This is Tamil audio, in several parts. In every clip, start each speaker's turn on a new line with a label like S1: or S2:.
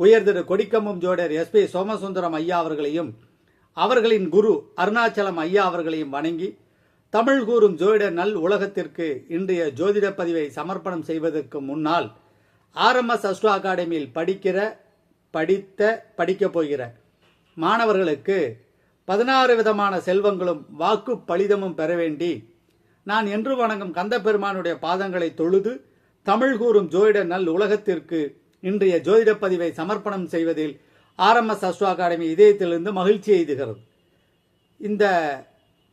S1: உயர் திரு கொடிக்கம்பம் ஜோடர் எஸ் பி சோமசுந்தரம் ஐயா அவர்களையும் அவர்களின் குரு அருணாச்சலம் ஐயா அவர்களையும் வணங்கி தமிழ் கூறும் ஜோதிடர் நல் உலகத்திற்கு இன்றைய ஜோதிட பதிவை சமர்ப்பணம் செய்வதற்கு முன்னால் ஆர்எம்எஸ் அஸ்ட்ரோ அகாடமியில் படிக்கிற படித்த படிக்கப் போகிற மாணவர்களுக்கு பதினாறு விதமான செல்வங்களும் வாக்கு பலிதமும் பெற வேண்டி நான் என்று வணங்கும் கந்தபெருமானுடைய பாதங்களை தொழுது தமிழ் கூறும் ஜோதிட நல் உலகத்திற்கு இன்றைய ஜோதிட பதிவை சமர்ப்பணம் செய்வதில் ஆர்எம்எஸ் அஸ்ட்ரோ அகாடமி இதயத்திலிருந்து மகிழ்ச்சி எய்துகிறது. இந்த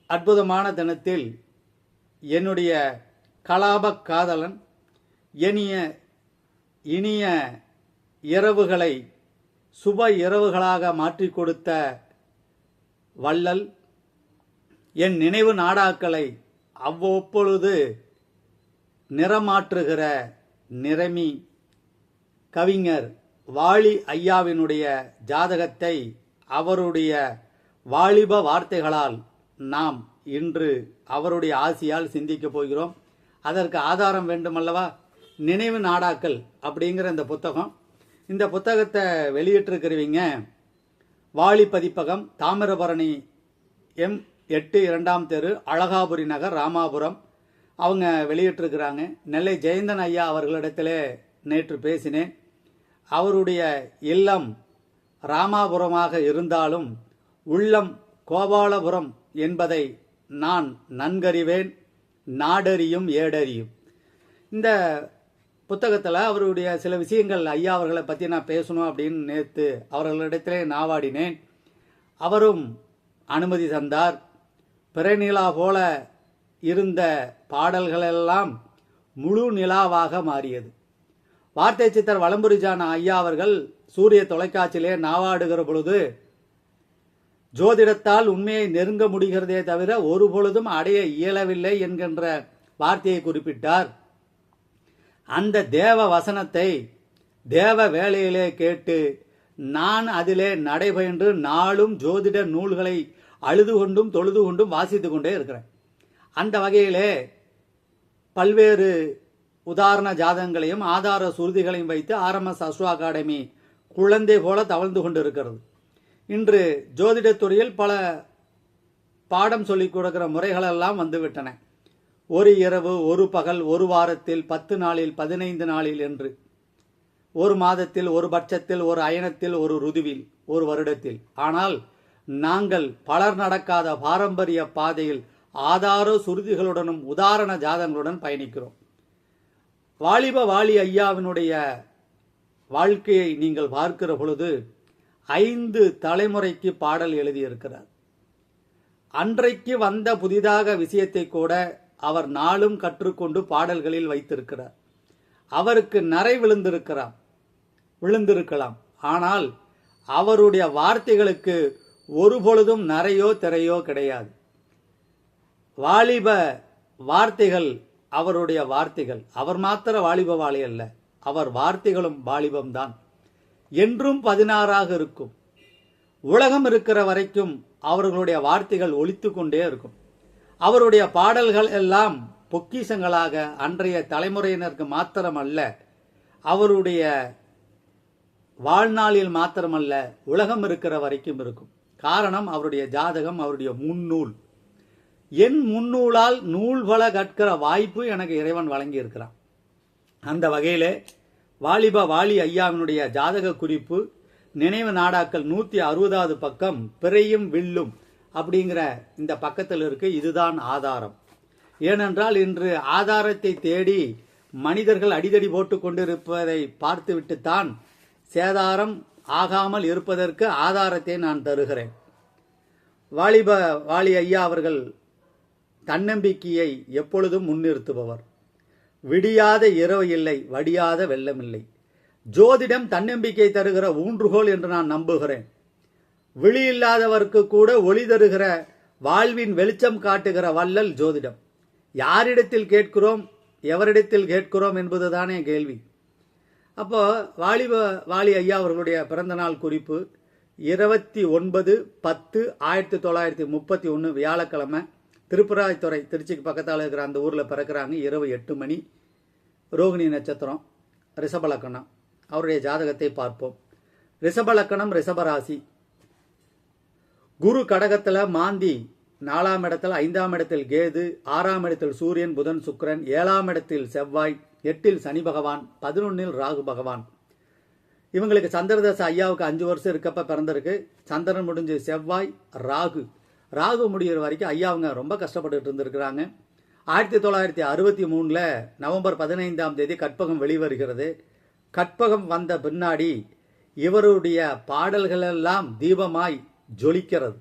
S1: அற்புதமான தினத்தில் என்னுடைய கலாப காதலன் இனிய இனிய இரவுகளை சுப இரவுகளாக மாற்றி கொடுத்த வள்ளல் என் நினைவு நாடாக்களை அவ்வப்பொழுது நிறமாற்றுகிற நிறமி கவிஞர் வாலி ஐயாவினுடைய ஜாதகத்தை அவருடைய வாலிப வார்த்தைகளால் நாம் இன்று அவருடைய ஆசியால் சிந்திக்கப் போகிறோம். அதற்கு ஆதாரம் வேண்டுமல்லவா? நினைவு நாடாக்கள் அப்படிங்கிற இந்த புத்தகம். இந்த புத்தகத்தை வெளியிட்டிருக்கிறவங்க வாலி பதிப்பகம் தாமிரபரணி எம் எட்டு இரண்டாம் தெரு அழகாபுரி நகர் ராமாபுரம். அவங்க வெளியிட்டிருக்கிறாங்க. நெல்லை ஜெயந்தன் ஐயா அவர்களிடத்திலே நேற்று பேசினேன். அவருடைய இல்லம் ராமாபுரமாக இருந்தாலும் உள்ளம் கோபாலபுரம் என்பதை நான் நன்கறிவேன் நாடறியும் ஏடறியும். இந்த புத்தகத்தில் அவருடைய சில விஷயங்கள் ஐயா அவர்களை பற்றி நான் பேசணும் அப்படின்னு நேற்று அவர்களிடத்திலே நாவாடினேன். அவரும் அனுமதி தந்தார். பிறநிலா போல இருந்த பாடல்களெல்லாம் முழு நிலாவாக மாறியது. வார்த்தை சித்தர் வளம்புரிஜான ஐயா அவர்கள் சூரிய தொலைக்காட்சியிலே நாவாடுகிற பொழுது ஜோதிடத்தால் உண்மையை நெருங்க முடிகிறதே தவிர ஒரு பொழுதும் அடைய இயலவில்லை என்கின்ற வார்த்தையை குறிப்பிட்டார். அந்த தேவ வசனத்தை தேவ வேலையிலே கேட்டு நான் அதிலே நடைபயின்று நாளும் ஜோதிட நூல்களை அழுது கொண்டும் தொழுது கொண்டும் வாசித்து கொண்டே இருக்கிறேன். அந்த வகையிலே பல்வேறு உதாரண ஜாதகங்களையும் ஆதார சுருதிகளையும் வைத்து ஆர்எம்எஸ் அஸ்ட்ரோ அகாடமி குழந்தை போல தவழ்ந்து கொண்டிருக்கிறது. இன்று ஜோதிடத்துறையில் பல பாடம் சொல்லிக் கொடுக்கிற முறைகளெல்லாம் வந்துவிட்டன. ஒரு இரவு ஒரு பகல் ஒரு வாரத்தில் பத்து நாளில் பதினைந்து நாளில் என்று. ஒரு மாதத்தில் ஒரு பட்சத்தில் ஒரு அயனத்தில் ஒரு ருதுவில் ஒரு வருடத்தில். ஆனால் நாங்கள் பலர் நடக்காத பாரம்பரிய பாதையில் ஆதார சுருதிகளுடனும் உதாரண ஜாதங்களுடன் பயணிக்கிறோம். வாலிப வாலி ஐயாவினுடைய வாழ்க்கையை நீங்கள் பார்க்கிற பொழுது ஐந்து தலைமுறைக்கு பாடல் எழுதியிருக்கிறார். அன்றைக்கு வந்த புதிதாக விஷயத்தை கூட அவர் நாளும் கற்றுக்கொண்டு பாடல்களில் வைத்திருக்கிறார். அவருக்கு நரை விழுந்திருக்கிறார் விழுந்திருக்கலாம். ஆனால் அவருடைய வார்த்தைகளுக்கு ஒரு பொழுதும் நரையோ திரையோ கிடையாது. வாலிப வார்த்தைகள் அவருடைய வார்த்தைகள். அவர் மாத்திர வாலிப வாழை அல்ல. அவர் வார்த்தைகளும் வாலிபம்தான். என்றும் பதினாறாக இருக்கும். உலகம் இருக்கிற வரைக்கும் அவர்களுடைய வார்த்தைகள் ஒழித்து கொண்டே இருக்கும். அவருடைய பாடல்கள் எல்லாம் பொக்கிஷங்களாக அன்றைய தலைமுறையினருக்கு மாத்திரமல்ல அவருடைய வாழ்நாளில் மாத்திரமல்ல உலகம் இருக்கிற வரைக்கும் இருக்கும். காரணம் அவருடைய ஜாதகம் அவருடைய முன்னூல். என் முன்னூலால் நூல் பல கற்கிற வாய்ப்பு எனக்கு இறைவன் வழங்கி இருக்கிறான் அந்த வகையிலே வாலிப வாலி ஐயாவினுடைய ஜாதக குறிப்பு நினைவு நாடாக்கள் நூற்றி அறுபதாவது பக்கம் பிறையும் வில்லும் அப்படிங்கிற இந்த பக்கத்தில் இருக்கு இதுதான் ஆதாரம். ஏனென்றால் இன்று ஆதாரத்தை தேடி மனிதர்கள் அடிதடி போட்டு கொண்டிருப்பதை பார்த்துவிட்டுத்தான் சேதாரம் ஆகாமல் இருப்பதற்கு ஆதாரத்தை நான் தருகிறேன். வாலிப வாலி ஐயா அவர்கள் தன்னம்பிக்கையை எப்பொழுதும் முன்னிறுத்துபவர். விடியாத இரவு இல்லை வடியாத வெள்ளமில்லை ஜோதிடம் தன்னம்பிக்கை தருகிற ஊன்றுகோல் என்று நான் நம்புகிறேன். விழி இல்லாதவருக்கு கூட ஒளி தருகிற வாழ்வின் வெளிச்சம் காட்டுகிற வள்ளல் ஜோதிடம். யாரிடத்தில் கேட்கிறோம் எவரிடத்தில் கேட்கிறோம் என்பது தானே கேள்வி. அப்போ வாலிப வாலி ஐயா அவர்களுடைய பிறந்தநாள் குறிப்பு இருபத்தி ஒன்பது பத்து ஆயிரத்தி தொள்ளாயிரத்தி முப்பத்தி ஒன்று வியாழக்கிழமை திருப்புராய்த்துறை திருச்சிக்கு பக்கத்தால் இருக்கிற அந்த ஊரில் பிறக்கிறாங்க. இரவு எட்டு மணி. ரோகிணி நட்சத்திரம் ரிஷபலக்கணம். அவருடைய ஜாதகத்தை பார்ப்போம். ரிஷபலக்கணம் ரிஷபராசி. குரு கடகத்தில் மாந்தி நாலாம் இடத்தில் ஐந்தாம் இடத்தில் கேது ஆறாம் இடத்தில் சூரியன் புதன் சுக்கரன் ஏழாம் இடத்தில் செவ்வாய் எட்டில் சனி பகவான் பதினொன்னில் ராகு பகவான். இவங்களுக்கு சந்திரதசை ஐயாவுக்கு அஞ்சு வருஷம் இருக்கப்ப பிறந்திருக்கு. சந்திரன் முடிஞ்சு செவ்வாய் ராகு. ராகு முடிகிற வரைக்கும் ஐயா அவங்க ரொம்ப கஷ்டப்பட்டுட்டு இருந்திருக்கிறாங்க. ஆயிரத்தி தொள்ளாயிரத்தி அறுபத்தி மூணில் நவம்பர் பதினைந்தாம் தேதி கற்பகம் வெளிவருகிறது. கற்பகம் வந்த பின்னாடி இவருடைய பாடல்களெல்லாம் தீபமாய் ஜொலிக்கிறது.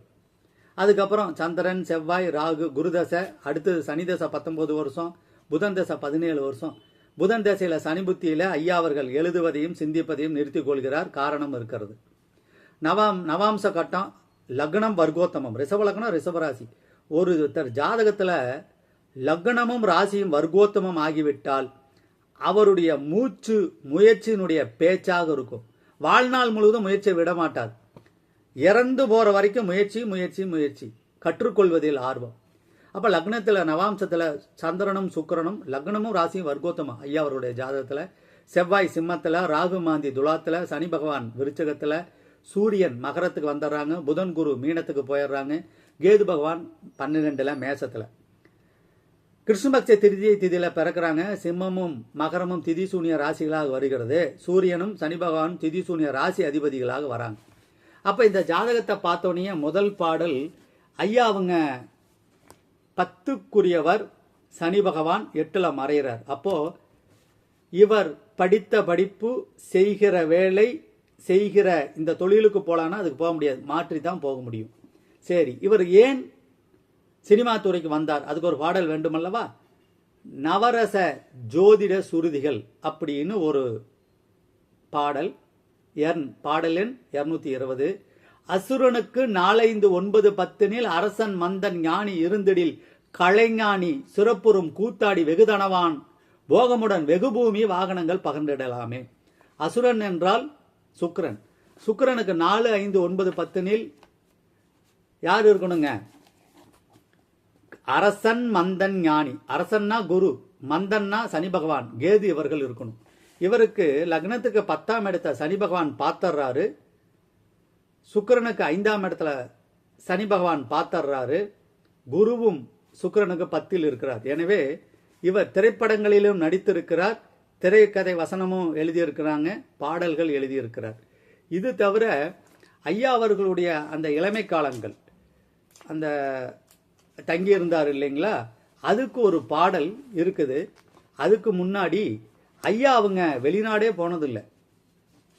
S1: அதுக்கப்புறம் சந்திரன் செவ்வாய் ராகு குருதசை அடுத்தது சனி தசை வருஷம் புதன் தசை பதினேழு வருஷம். புதன் தசையில் சனி புத்தியில் ஐயா அவர்கள் எழுதுவதையும் சிந்திப்பதையும் நிறுத்திக் கொள்கிறார். காரணம் இருக்கிறது. நவாம் நவாம்ச கட்டம் லக்னம் வர்க்கோத்தமம். ரிஷப லக்னம் ரிஷபராசி ஒருத்தர் ஜாதகத்தில் லக்னமும் ராசியும் வர்க்கோத்தமம் ஆகிவிட்டால் அவருடைய மூச்சு முயற்சியினுடைய பேச்சாக இருக்கும். வாழ்நாள் முழுவதும் முயற்சியை விட மாட்டார் இறந்து போகிற வரைக்கும் முயற்சி முயற்சி முயற்சி. கற்றுக்கொள்வதில் ஆர்வம். அப்போ லக்னத்தில் நவாம்சத்தில் சந்திரனும் சுக்கிரனும் லக்னமும் ராசியும் வர்க்கோத்தமம். ஐயா அவருடைய ஜாதகத்தில் செவ்வாய் சிம்மத்தில் ராகு மாந்தி துலாத்தில் சனி பகவான் விருச்சகத்தில் சூரியன் மகரத்துக்கு வந்துடுறாங்க புதன் குரு மீனத்துக்கு போயிடுறாங்க கேது பகவான் பன்னிரெண்டில் மேசத்தில். கிருஷ்ணபக்ஷ திருதியை திதியில் பிறக்கிறாங்க சிம்மமும் மகரமும் திதி சூனிய ராசிகளாக வருகிறது. சூரியனும் சனி திதி சூனிய ராசி அதிபதிகளாக வராங்க. அப்போ இந்த ஜாதகத்தை பார்த்தோன்னே முதல் பாடல் ஐயா அவங்க பத்துக்குரியவர் சனி பகவான் எட்டில் மறைகிறார் அப்போ இவர் படித்த படிப்பு செய்கிற வேலை செய்கிற இந்த தொழிலுக்கு போகலான்னா அதுக்கு போக முடியாது. மாற்றி தான் போக முடியும். சரி இவர் ஏன் சினிமா துறைக்கு வந்தார்? அதுக்கு ஒரு பாடல் வேண்டுமல்லவா? நவரச ஜோதிட சுருதிகள் அப்படின்னு ஒரு பாடல். எண் பாடல் எண் இருநூத்தி இருபது. அசுரனுக்கு நாலைந்து ஒன்பது பத்தினில் அரசன் மந்தன் ஞானி இருந்திடில் கலைஞானி சிறப்புறும் கூத்தாடி வெகுதனவான். போகமுடன் வெகுபூமி வாகனங்கள் பகிர்ந்திடலாமே. அசுரன் என்றால் சுக்கரன். சுக்கரனுக்கு நாலு ஐந்து ஒன்பது பத்துனில் யார் இருக்கணுங்க? அரசன் மந்தன் ஞானி. அரசன்னா குரு மந்தன்னா சனி பகவான் கேது இவர்கள் இருக்கணும். இவருக்கு லக்னத்துக்கு பத்தாம் இடத்த சனி பகவான் பார்த்தர்றாரு சுக்கிரனுக்கு ஐந்தாம் இடத்துல சனி பகவான் பார்த்தர்றாரு குருவும் சுக்கிரனுக்கு பத்தில் இருக்கிறார். எனவே இவர் திரைப்படங்களிலும் நடித்திருக்கிறார். திரைக்கதை வசனமும் எழுதியிருக்கிறாங்க பாடல்கள் எழுதியிருக்கிறார். இது தவிர ஐயா அவர்களுடைய அந்த இளமை காலங்கள் அந்த தங்கி இருந்தார் இல்லைங்களா? அதுக்கு ஒரு பாடல் இருக்குது. அதுக்கு முன்னாடி ஐயா அவங்க வெளிநாடே போனதில்லை.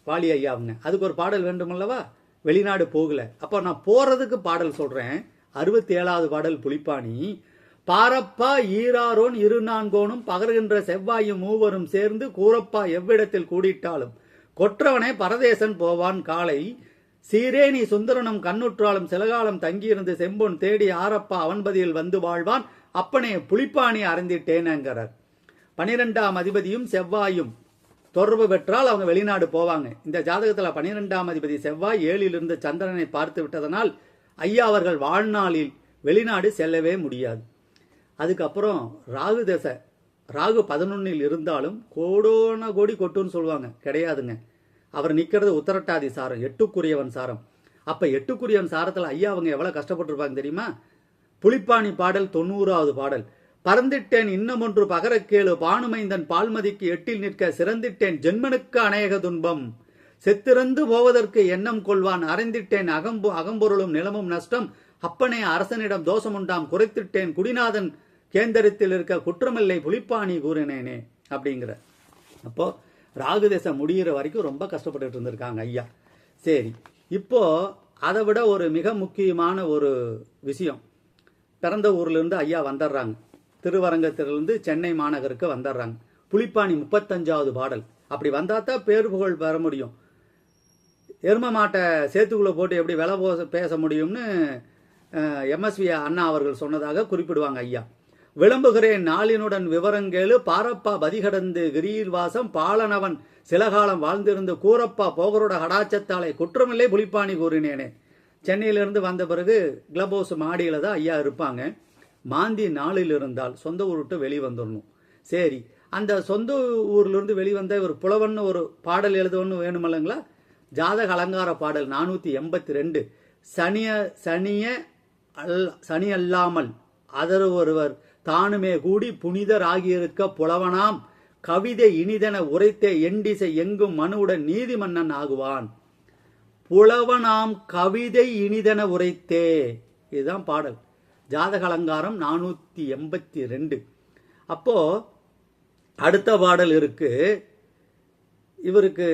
S1: வாலி ஐயா அவங்க. அதுக்கு ஒரு பாடல் வேண்டுமல்லவா வெளிநாடு போகல. அப்போ நான் போகிறதுக்கு பாடல் சொல்கிறேன் அறுபத்தி ஏழாவது பாடல் புலிப்பாணி. பாரப்பா ஈராரோன் இரு நான்கோனும் பகர்கின்ற செவ்வாயும் மூவரும் சேர்ந்து கூரப்பா எவ்விடத்தில் கூடிட்டாலும். கொற்றவனே பரதேசன் போவான் காலை சீரேனி சுந்தரனும் கண்ணுற்றாலும் சிலகாலம் தங்கியிருந்து செம்பொன் தேடி ஆரப்பா அவன்பதியில் வந்து வாழ்வான். அப்பனே புலிப்பாணி அறிந்திட்டேனங்கிறார் பனிரெண்டாம் அதிபதியும் செவ்வாயும் தொடர்பு பெற்றால் அவங்க வெளிநாடு போவாங்க. இந்த ஜாதகத்தில் பனிரெண்டாம் அதிபதி செவ்வாய் ஏழிலிருந்து சந்திரனை பார்த்து விட்டதனால் ஐயா அவர்கள் வாழ்நாளில் வெளிநாடு செல்லவே முடியாது. அதுக்கப்புறம் ராகு தசை. ராகு பதினொன்னில் இருந்தாலும் கோடோன கோடி கொட்டுன்னு சொல்லுவாங்க. கிடையாதுங்க. அவர் நிற்கிறது உத்தரட்டாதி சாரம் எட்டுக்குரியவன் சாரம். அப்போ எட்டுக்குரியவன் சாரத்தில் ஐயா அவங்க எவ்வளோ கஷ்டப்பட்டிருப்பாங்க தெரியுமா? புலிப்பாணி பாடல் தொண்ணூறாவது பாடல். பறந்திட்டேன் இன்னும் ஒன்று பகரக்கேளு பானுமைந்தன் பால்மதிக்கு எட்டில் நிற்க சிறந்திட்டேன் ஜென்மனுக்கு அநேக துன்பம். செத்திறந்து போவதற்கு எண்ணம் கொள்வான் அறைந்திட்டேன் அகம்பு அகம்பொருளும் நிலமும் நஷ்டம். அப்பனே அரசனிடம் தோஷமுண்டாம் குறைத்திட்டேன் குடிநாதன் கேந்திரத்தில் இருக்க குற்றமில்லை புலிப்பாணி கூறினேனே அப்படிங்கிற அப்போ ராகுதேச முடிகிற வரைக்கும் ரொம்ப கஷ்டப்பட்டுட்டு இருந்திருக்காங்க ஐயா. சரி இப்போ அதை விட ஒரு மிக முக்கியமான ஒரு விஷயம். பிறந்த ஊர்லேருந்து ஐயா வந்துடுறாங்க. திருவரங்கத்திலிருந்து சென்னை மாநகருக்கு வந்துடுறாங்க. புலிப்பாணி முப்பத்தஞ்சாவது பாடல். அப்படி வந்தா தான் பேர் புகழ் பெற முடியும். எரும மாட்டை சேத்துக்குள்ளே போட்டு எப்படி விலை போ பேச முடியும்னு எம்எஸ்வி அண்ணா அவர்கள் சொன்னதாக குறிப்பிடுவாங்க ஐயா. விளம்புகிறேன். நாளினுடன் விவரங்கேளு பாரப்பா பதிகடந்து கிரீர்வாசம் பாலனவன் சிலகாலம் வாழ்ந்திருந்து கூரப்பா போகரோட ஹடாச்சத்தாலே குற்றமில்லை புலிப்பாணி கூறினேனே. சென்னையிலிருந்து வந்த பிறகு கிளப் ஹவுஸ் மாடியில் தான் ஐயா இருப்பாங்க. மாந்தி நாளில் இருந்தால் சொந்த ஊர் விட்டு வெளி வந்துடணும் சரி அந்த சொந்த ஊர்லேருந்து வெளிவந்த ஒரு புலவன் ஒரு பாடல் எழுதணும்னு வேணுமில்லைங்களா? ஜாதக அலங்கார பாடல் நானூற்றி எண்பத்தி ரெண்டு. சனிய சனிய அல் சனி அல்லாமல் அதர் ஒருவர் தானுமே கூடி புனிதர் ஆகியிருக்க புலவனாம். கவிதை இனிதென உரைத்தே எண்டிசை எங்கும் மனுவுடன் நீதிமன்னன் ஆகுவான். புலவனாம் கவிதை இனிதென உரைத்தே. இதுதான் பாடல். ஜாதக அலங்காரம் நானூற்றி எண்பத்தி ரெண்டு. அப்போ அடுத்த பாடல் இருக்கு. இவருக்கு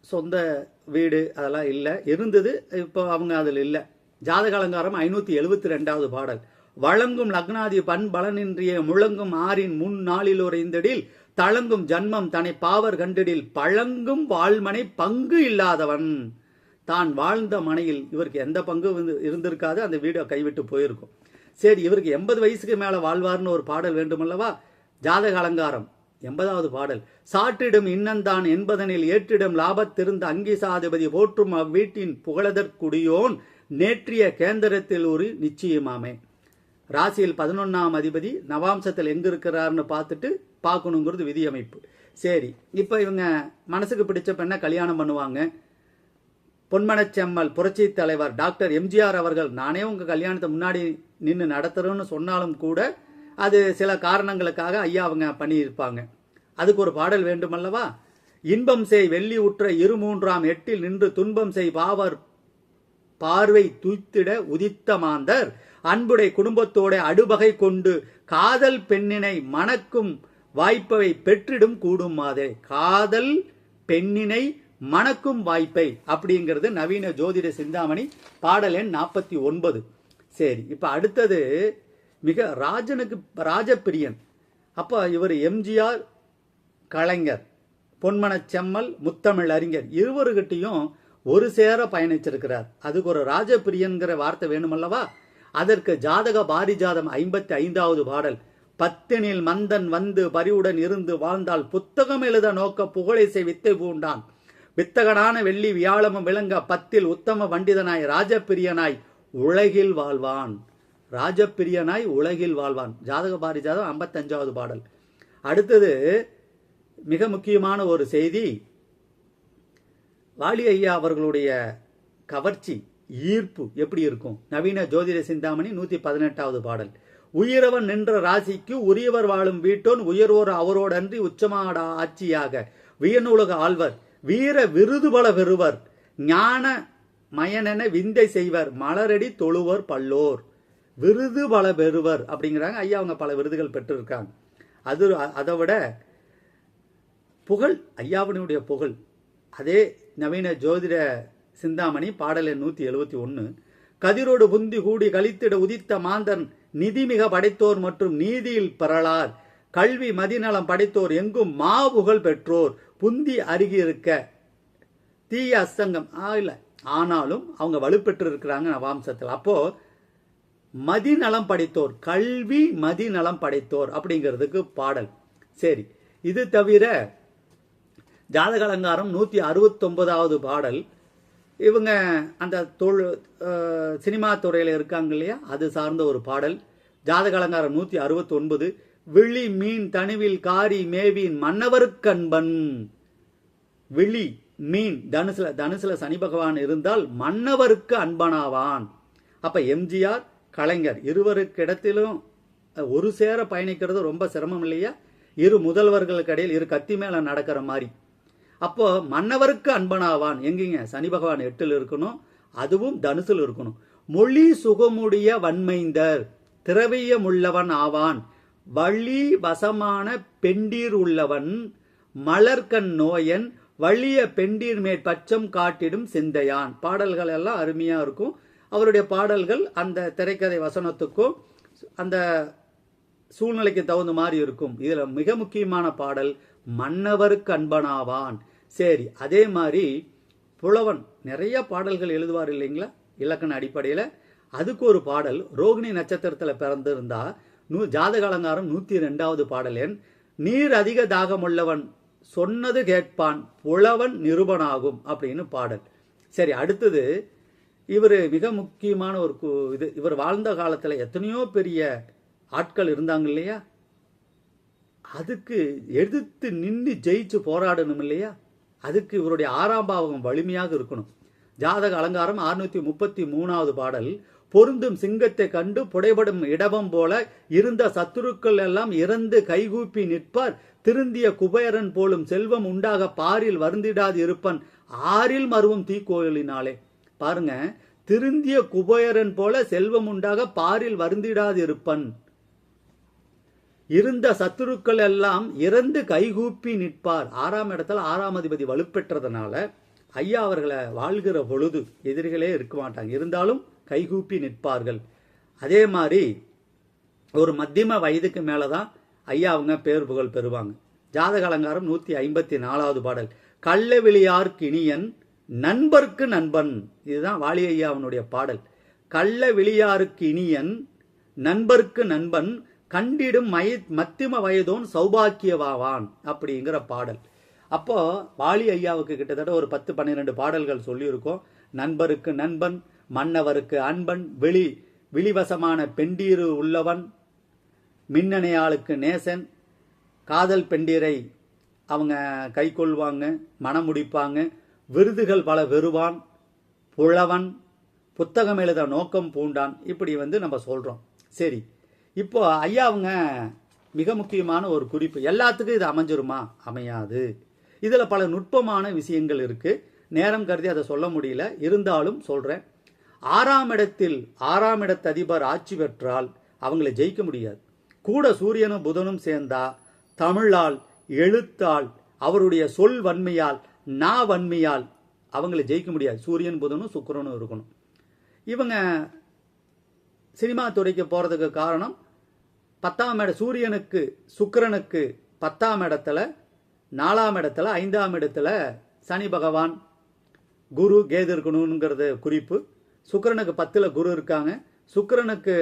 S1: சொந்த வீடு அதெல்லாம் இல்லை. இருந்தது இப்போ அவங்க அதில் இல்லை. ஜாதக அலங்காரம் ஐநூற்றி எழுபத்தி ரெண்டாவது பாடல். வழங்கும் லக்னாதி பண் பலனின்றிய முழங்கும் ஆறின் முன் நாளில் உரைந்தடில் தளங்கும் ஜன்மம் தன்னை பாவர் கண்டிடில் பழங்கும் வாழ்மனை பங்கு இல்லாதவன். தான் வாழ்ந்த மனையில் இவருக்கு எந்த பங்கு இருந்திருக்காது அந்த வீடியோ கைவிட்டு போயிருக்கும். சரி இவருக்கு எண்பது வயசுக்கு மேலே வாழ்வார்னு ஒரு பாடல் வேண்டுமல்லவா? ஜாதக அலங்காரம் எண்பதாவது பாடல். சாற்றிடும் இன்னந்தான் என்பதனில் ஏற்றிடும் லாபத்திருந்த அங்கிசாதிபதி போற்றும் அவ்வீட்டின் புகழதற்குடியோன் நேற்றிய கேந்திரத்தில் ஒரு நிச்சயமாமே. ராசியில் பதினொன்னாம் அதிபதி நவாம்சத்தில் எங்க இருக்கிறாருன்னு பார்த்துட்டு பார்க்கணுங்கிறது விதியமைப்பு. சரி இப்போ இவங்க மனசுக்கு பிடிச்ச பெண்ணை கல்யாணம் பண்ணுவாங்க. பொன்மனச்செம்மல் புரட்சி தலைவர் டாக்டர் எம்ஜிஆர் அவர்கள் நானே உங்க கல்யாணத்தை முன்னாடி நின்று நடத்துறேன்னு சொன்னாலும் கூட அது சில காரணங்களுக்காக ஐயா அவங்க பண்ணியிருப்பாங்க. அதுக்கு ஒரு பாடல் வேண்டுமல்லவா? இன்பம் செய் வெள்ளி உற்ற இரு மூன்றாம் எட்டில் நின்று துன்பம் செய் பாவர் பார்வை துய்த்திட உதித்த மாந்தர். அன்புடைய குடும்பத்தோட அடுபகை கொண்டு காதல் பெண்ணினை மணக்கும் வாய்ப்பை பெற்றிடும் கூடும் மாதிரி காதல் பெண்ணினை மணக்கும் வாய்ப்பை அப்படிங்கிறது நவீன ஜோதிட சிந்தாமணி பாடல் எண் நாற்பத்தி ஒன்பது. சரி இப்போ அடுத்தது மிக ராஜனுக்கு ராஜப்பிரியன். அப்போ இவர் எம்ஜிஆர் கலைஞர் பொன்மனச் செம்மல் முத்தமிழ் அறிஞர். இருவருகிட்டையும் ஒரு சேர பயணிச்சிருக்கிறார். அதுக்கு ஒரு ராஜப்பிரியன்கிற வார்த்தை வேணுமல்லவா? அதற்கு ஜாதக பாரிஜாதம் ஐம்பத்தி ஐந்தாவது பாடல். பத்தினில் மந்தன் வந்து பரிவுடன் இருந்து வாழ்ந்தால் புத்தகம் எழுத நோக்க புகழிசை வித்தை பூண்டான். வித்தகனான வெள்ளி வியாழமும் விளங்க பத்தில் உத்தம பண்டிதனாய் ராஜப்பிரியனாய் உலகில் வாழ்வான். ராஜப்பிரியனாய் உலகில் வாழ்வான். ஜாதக பாரிஜாதம் ஐம்பத்தஞ்சாவது பாடல். அடுத்தது மிக முக்கியமான ஒரு செய்தி. வாலி ஐயா அவர்களுடைய கவர்ச்சி. ஈர்ப்பு எப்படி இருக்கும்? நவீன ஜோதிட சிந்தாமணி நூத்தி பதினெட்டாவது பாடல். உயிரவன் நின்ற ராசிக்கு உரியவர் வாழும் வீட்டோன் உயர்வோர் அவரோடன்றி உச்சமாட ஆட்சியாக. வியநூலக ஆழ்வர் வீர விருது பல பெறுவர். ஞான மயனென விந்தை செய்வர் மலரடி தொழுவர் பல்லோர். விருது பல பெறுவர் அப்படிங்கிறாங்க. ஐயா அவங்க பல விருதுகள் பெற்றிருக்காங்க. அது அதை விட புகழ் ஐயாவினுடைய புகழ். அதே நவீன ஜோதிட சிந்தாமணி பாடல் நூற்றி எழுபத்தி ஒன்று கதிரோடு புந்தி கூடி கழித்திட உதித்த மாந்தன் நிதிமிக படைத்தோர் மற்றும் நீதியில் பெறலார் கல்வி மதிநலம் படைத்தோர் எங்கும் மாபுகழ் பெற்றோர். புந்தி அருகி இருக்க தீய அஸ்தங்கம் இல்லை. ஆனாலும் அவங்க வலுப்பெற்று இருக்கிறாங்க நவாம்சத்தில். அப்போ மதிநலம் படைத்தோர் கல்வி மதிநலம் படைத்தோர் அப்படிங்கிறதுக்கு பாடல். சரி இது தவிர ஜாதக அலங்காரம் நூற்றி அறுபத்தொன்பதாவது பாடல். இவங்க அந்த தொழு சினிமா துறையில் இருக்காங்க இல்லையா? அது சார்ந்த ஒரு பாடல். ஜாதகலங்காரம் நூற்றி அறுபத்தொன்பது விழி மீன் தனுவில் காரி மேவின் மன்னவருக்கண்பன் விழி மீன் தனுசுல தனுசுல சனி பகவான் இருந்தால் மன்னவருக்கு அன்பனாவான். அப்ப எம்ஜிஆர் கலைஞர் இருவருக்கு இடத்திலும் ஒரு சேர பயணிக்கிறது ரொம்ப சிரமம் இல்லையா? இரு முதல்வர்களுக்கு இடையில் இரு கத்தி மேல நடக்கிற மாதிரி. அப்போ மன்னவருக்கு அன்பனாவான். எங்கீங்க? சனி பகவான் எட்டில் இருக்கணும். அதுவும் தனுசில் இருக்கணும். மொழி சுகமுடைய வன்மைந்தர். திரவியமுள்ளவன் ஆவான். வள்ளி வசமான பெண்டீர் உள்ளவன். மலர்கண் நோயன். வள்ளிய பெண்டீர் மேற் பச்சம் காட்டிடும் சிந்தையான். பாடல்கள் எல்லாம் அருமையா இருக்கும். அவருடைய பாடல்கள் அந்த திரைக்கதை வசனத்துக்கும் அந்த சூழ்நிலைக்கு தகுந்த மாதிரி இருக்கும். இதுல மிக முக்கியமான பாடல் மன்னவருக்கு அன்பனாவான். சரி அதே மாதிரி புலவன் நிறைய பாடல்கள் எழுதுவார் இல்லைங்களா? இலக்கண அடிப்படையில். அதுக்கு ஒரு பாடல் ரோகிணி நட்சத்திரத்தில் பிறந்திருந்தா நூ ஜாதக அலங்காரம் நூற்றி ரெண்டாவது பாடல் எண் நீர் அதிக தாகமுள்ளவன் சொன்னது கேட்பான் புலவன் நிருபனாகும் அப்படின்னு பாடல். சரி அடுத்தது இவர் மிக முக்கியமான ஒரு கு- இது இவர் வாழ்ந்த காலத்தில் எத்தனையோ பெரிய ஆட்கள் இருந்தாங்க இல்லையா? அதுக்கு எதிர்த்து நின்று ஜெயிச்சு போராடணும் இல்லையா? அதுக்கு இவருடைய ஆறாம் பாவகம் வலிமையாக இருக்கணும். ஜாதக அலங்காரம் அறுநூத்தி முப்பத்தி மூணாவது பாடல். பொருந்தும் சிங்கத்தை கண்டு புடைபடும் இடவம் போல இருந்த சத்துருக்கள் எல்லாம் இறந்து கைகூப்பி நிற்பார். திருந்திய குபேரன் போலும் செல்வம் உண்டாக பாரில் வருந்திடாது இருப்பன். ஆறில் மருவும் தீக்கோயிலினாலே. பாருங்க திருந்திய குபேரன் போல செல்வம் உண்டாக பாரில் வருந்திடாது இருப்பன். இருந்த சத்துருக்கள் எல்லாம் இறந்து கைகூப்பி நிற்பார். ஆறாம் இடத்துல ஆறாம் அதிபதி வலுப்பெற்றதுனால ஐயா அவர்களை வாழ்கிற பொழுது எதிரிகளே இருக்க மாட்டாங்க. இருந்தாலும் கைகூப்பி நிற்பார்கள். அதே மாதிரி ஒரு மத்தியம வயதுக்கு மேலே தான் ஐயா அவங்க பேர் புகழ் பெறுவாங்க. ஜாதக அலங்காரம் நூற்றி ஐம்பத்தி நாலாவது பாடல். கள்ளவெளியார் கிணியன் நண்பர்க்கு நண்பன். இதுதான் வாலி ஐயா அவனுடைய பாடல். கள்ள வெளியாருக்கு இனியன் நண்பர்க்கு நண்பன் கண்டிடும் மய மத்திம வயதோன் சௌபாக்கியவாவான் அப்படிங்கிற பாடல். அப்போ வாலி ஐயாவுக்கு கிட்டத்தட்ட ஒரு பத்து பன்னிரெண்டு பாடல்கள் சொல்லியிருக்கோம். நண்பருக்கு நண்பன் மன்னவருக்கு அன்பன் வெளி விழிவசமான பெண்டீரு உள்ளவன் மின்னணையாளுக்கு நேசன் காதல் பெண்டீரை அவங்க கை கொள்வாங்க மனம் முடிப்பாங்க விருதுகள் பல வெறுவான் புலவன் புத்தகம் எழுத நோக்கம் பூண்டான் இப்படி வந்து நம்ம சொல்றோம். சரி இப்போ ஐயா அவங்க மிக முக்கியமான ஒரு குறிப்பு. எல்லாத்துக்கும் இது அமைஞ்சிருமா? அமையாது. இதில் பல நுட்பமான விஷயங்கள் இருக்கு. நேரம் கருதி அதை சொல்ல முடியல. இருந்தாலும் சொல்றேன். ஆறாம் இடத்தில் ஆறாம் இடத்து அதிபர் ஆட்சி பெற்றால் அவங்களை ஜெயிக்க முடியாது. கூட சூரியனும் புதனும் சேர்ந்தா தமிழால் எழுத்தால் அவருடைய சொல் வன்மையால் நா வன்மையால் அவங்களை ஜெயிக்க முடியாது. சூரியன் புதனும் சுக்கரனும் இருக்கணும். இவங்க சினிமா துறைக்கு போகிறதுக்கு காரணம் பத்தாம் இட சூரியனுக்கு சுக்கிரனுக்கு பத்தாம் இடத்துல நாலாம் இடத்துல ஐந்தாம் இடத்துல சனி பகவான் குரு கேது இருக்கணுங்கிறது குறிப்பு. சுக்கிரனுக்கு பத்தில் குரு இருக்காங்க. சுக்கிரனுக்கு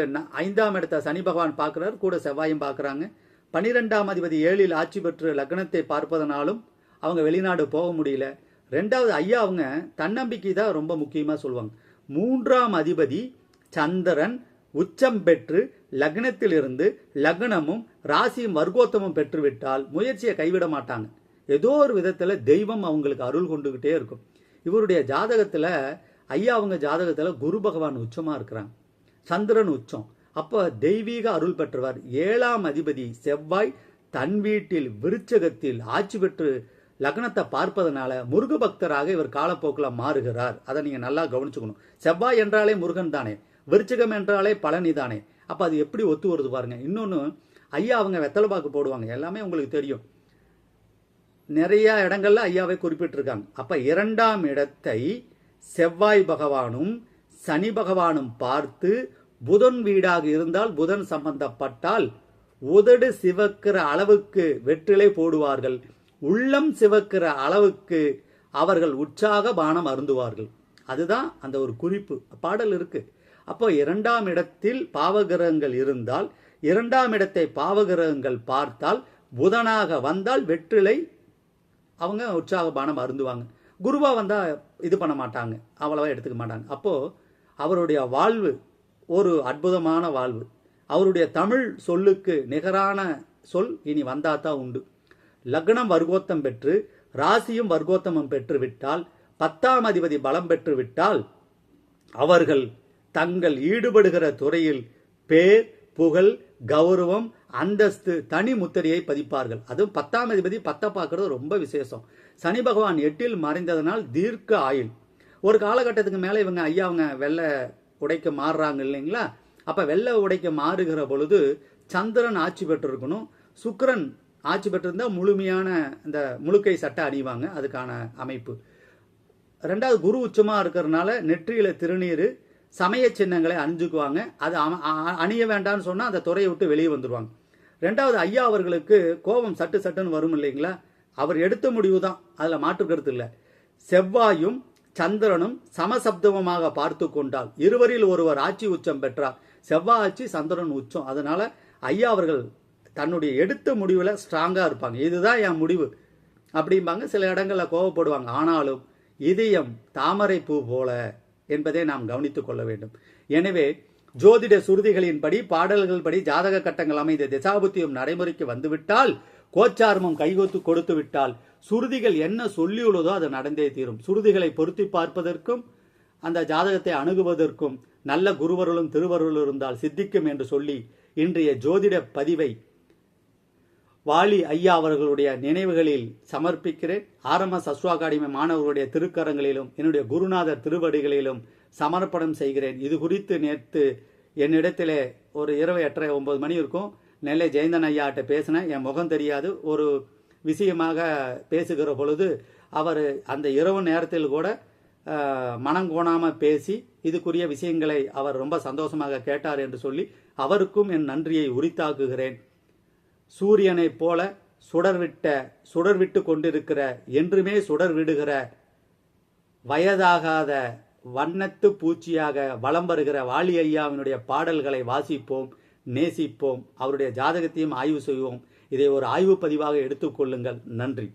S1: ஐந்தாம் இடத்த சனி பகவான் பார்க்கிறார் கூட செவ்வாயும் பார்க்குறாங்க. பனிரெண்டாம் அதிபதி ஏழில் ஆட்சி பெற்று லக்னத்தை பார்ப்பதனாலும் அவங்க வெளிநாடு போக முடியல. ரெண்டாவது ஐயா அவங்க தன்னம்பிக்கை தான் ரொம்ப முக்கியமாக சொல்லுவாங்க. மூன்றாம் அதிபதி சந்திரன் உச்சம் பெற்று லக்னத்திலிருந்து லக்னமும் ராசியும் வர்க்கோத்தமும் பெற்றுவிட்டால் முயற்சியை கைவிட மாட்டாங்க. ஏதோ ஒரு விதத்தில் தெய்வம் அவங்களுக்கு அருள் கொண்டுகிட்டே இருக்கும். இவருடைய ஜாதகத்தில் ஐயா அவங்க ஜாதகத்தில் குரு பகவான் உச்சமாக இருக்கிறாங்க. சந்திரன் உச்சம். அப்போ தெய்வீக அருள் பெற்றவர் ஏழாம் அதிபதி செவ்வாய் தன் வீட்டில் விருச்சகத்தில் ஆட்சி பெற்று லக்னத்தை பார்ப்பதனால முருக பக்தராக இவர் காலப்போக்கில் மாறுகிறார். அதை நீங்கள் நல்லா கவனிச்சுக்கணும். செவ்வாய் என்றாலே முருகன் தானே. விருச்சகம் என்றாலே பழனி தானே அப்போ அது எப்படி ஒத்து வருது பாருங்க. இன்னொன்று ஐயா அவங்க வெத்தலை பாக்கு போடுவாங்க. எல்லாமே உங்களுக்கு தெரியும். நிறைய இடங்கள்ல ஐயாவை குறிப்பிட்டிருக்காங்க. அப்ப இரண்டாம் இடத்தை செவ்வாய் பகவானும் சனி பகவானும் பார்த்து புதன் வீடாக இருந்தால் புதன் சம்பந்தப்பட்டால் உதடு சிவக்கிற அளவுக்கு வெற்றிலை போடுவார்கள். உள்ளம் சிவக்கிற அளவுக்கு அவர்கள் உற்சாக பானம் அருந்துவார்கள். அதுதான் அந்த ஒரு குறிப்பு. பாடல் இருக்குது அப்போ இரண்டாம் இடத்தில் பாவகிரகங்கள் இருந்தால் இரண்டாம் இடத்தை பாவகிரகங்கள் பார்த்தால் புதனாக வந்தால் வெற்றிலை அவங்க உற்சாக பானம் அருந்துவாங்க குருவா வந்தா இது பண்ண மாட்டாங்க. அவ்வளவா எடுத்துக்க மாட்டாங்க. அப்போ அவருடைய வாழ்வு ஒரு அற்புதமான வாழ்வு. அவருடைய தமிழ் சொல்லுக்கு நிகரான சொல் இனி வந்தாதான் உண்டு. லக்னம் வர்க்கோத்தம் பெற்று ராசியும் வர்க்கோத்தமம் பெற்று விட்டால் பத்தாம் அதிபதி பலம் பெற்று விட்டால் அவர்கள் தங்கள் ஈடுபடுகிற துறையில் பேர் புகழ் கௌரவம் அந்தஸ்து தனி முத்திரையை பதிப்பார்கள். அதுவும் பத்தாம் அதிபதி பத்தை பார்க்கறது ரொம்ப விசேஷம். சனி பகவான் எட்டில் மறைந்ததனால் தீர்க்க ஆயுள். ஒரு காலகட்டத்துக்கு மேலே இவங்க ஐயா அவங்க வெள்ளை உடைக்க மாறுறாங்க இல்லைங்களா? அப்போ வெள்ளை உடைக்க மாறுகிற பொழுது சந்திரன் ஆட்சி பெற்றிருக்கணும். சுக்கரன் ஆட்சி பெற்றிருந்தால் முழுமையான இந்த முழுக்கை சட்டை அணிவாங்க. அதுக்கான அமைப்பு. ரெண்டாவது குரு உச்சமாக இருக்கிறதுனால நெற்றியில் திருநீர் சமய சின்னங்களை அணிஞ்சுக்குவாங்க. அது அணிய வேண்டாம்னு சொன்னால் அந்த துறையை விட்டு வெளியே வந்துடுவாங்க ரெண்டாவது ஐயா அவர்களுக்கு கோபம் சட்டு சட்டுன்னு வரும் இல்லைங்களா? அவர் எடுத்த முடிவு தான். அதில் மாற்று கருத்து இல்லை. செவ்வாயும் சந்திரனும் சமசப்தமமாக பார்த்து கொண்டால் இருவரில் ஒருவர் ஆட்சி உச்சம் பெற்றார் செவ்வாய் ஆட்சி சந்திரன் உச்சம். அதனால ஐயா அவர்கள் தன்னுடைய எடுத்த முடிவில் ஸ்ட்ராங்காக இருப்பாங்க. இதுதான் என் முடிவு அப்படிம்பாங்க. சில இடங்களில் கோவப்படுவாங்க. ஆனாலும் இதயம் தாமரை பூ போல என்பதை நாம் கவனித்துக் கொள்ள வேண்டும். எனவே ஜோதிட சுருதிகளின்படி பாடல்கள் படி ஜாதக கட்டங்கள் அமைந்த திசாபுத்தியம் நடைமுறைக்கு வந்துவிட்டால் கோச்சார்மம் கைகொத்து கொடுத்து விட்டால் சுருதிகள் என்ன சொல்லியுள்ளதோ அது நடந்தே தீரும். சுருதிகளை பொருத்தி பார்ப்பதற்கும் அந்த ஜாதகத்தை அணுகுவதற்கும் நல்ல குருவருளும் திருவருளும் இருந்தால் சித்திக்கும் என்று சொல்லி இன்றைய ஜோதிட பதிவை வாலி ஐயா அவர்களுடைய நினைவுகளில் சமர்ப்பிக்கிறேன். ஆரம்ப சஸ்வா அகாடமி மாணவர்களுடைய திருக்கரங்களிலும் என்னுடைய குருநாதர் திருவடிகளிலும் சமர்ப்பணம் செய்கிறேன். இது குறித்து நேற்று என்னிடத்திலே ஒரு இரவு எட்டரை ஒன்பது மணி இருக்கும். நெல்லை ஜெயந்தன் ஐயாட்ட பேசினேன். என் முகம் தெரியாது. ஒரு விஷயமாக பேசுகிற பொழுது அவர் அந்த இரவு நேரத்தில் கூட மனங்கோணாமல் மனம் கோணாமல் பேசி இதுக்குரிய விஷயங்களை அவர் ரொம்ப சந்தோஷமாக கேட்டார் என்று சொல்லி அவருக்கும் என் நன்றியை உரித்தாக்குகிறேன். சூரியனைப் போல சுடர்விட்ட சுடர்விட்டு கொண்டிருக்கிற என்றுமே சுடர் விடுகிற வயதாகாத வண்ணத்து பூச்சியாக வலம் வருகிற வாலி ஐயாவினுடைய பாடல்களை வாசிப்போம் நேசிப்போம் அவருடைய ஜாதகத்தையும் ஆய்வு செய்வோம். இதை ஒரு ஆய்வு பதிவாக எடுத்துக்கொள்ளுங்கள் நன்றி.